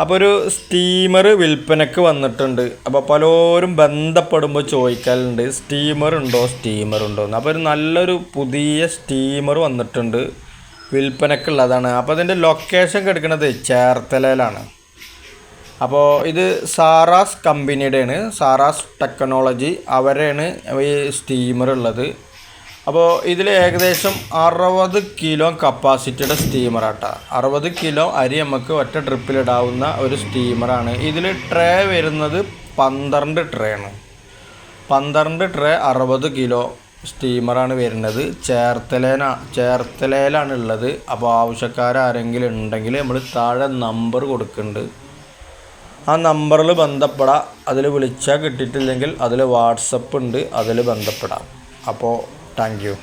അപ്പോൾ ഒരു സ്റ്റീമർ വിൽപ്പനക്ക് വന്നിട്ടുണ്ട്. അപ്പോൾ പലരും ബന്ധപ്പെടുമ്പോൾ ചോദിക്കലുണ്ട് സ്റ്റീമർ ഉണ്ടോ? സ്റ്റീമർ ഉണ്ടോ? എന്ന്. അപ്പോൾ ഒരു നല്ലൊരു പുതിയ സ്റ്റീമർ വന്നിട്ടുണ്ട് വിൽപ്പനക്കുള്ളതാണ്. അപ്പോൾ അതിന്റെ ലൊക്കേഷൻ കിടക്കുന്നത് ചേർത്തലയിലാണ്. അപ്പോൾ ഇത് സാറാസ് കമ്പനിയുടെയാണ് സാറാസ് ടെക്നോളജി അവരെയാണ് ഈ സ്റ്റീമർ ഉള്ളത്. അപ്പോൾ ഇതിൽ ഏകദേശം അറുപത് കിലോ കപ്പാസിറ്റിയുടെ സ്റ്റീമറാട്ടാ അറുപത് കിലോ അരി നമുക്ക് ഒറ്റ ട്രിപ്പിലിടാവുന്ന ഒരു സ്റ്റീമറാണ് ഇതിൽ ട്രേ വരുന്നത് പന്ത്രണ്ട് ട്രേ ആണ്. പന്ത്രണ്ട് ട്രേ അറുപത് കിലോ സ്റ്റീമറാണ് വരുന്നത്. ചേർത്തലേന ചേർത്തലയിലാണ് ഉള്ളത് അപ്പോൾ ആവശ്യക്കാരാരെങ്കിലും ഉണ്ടെങ്കിൽ നമ്മൾ താഴെ നമ്പർ കൊടുക്കുന്നുണ്ട് ആ നമ്പറിൽ ബന്ധപ്പെടാം. അതിൽ വിളിച്ചാൽ കിട്ടിയിട്ടില്ലെങ്കിൽ അതിൽ വാട്സപ്പ് ഉണ്ട് അതിൽ ബന്ധപ്പെടാം. അപ്പോൾ താങ്ക് യു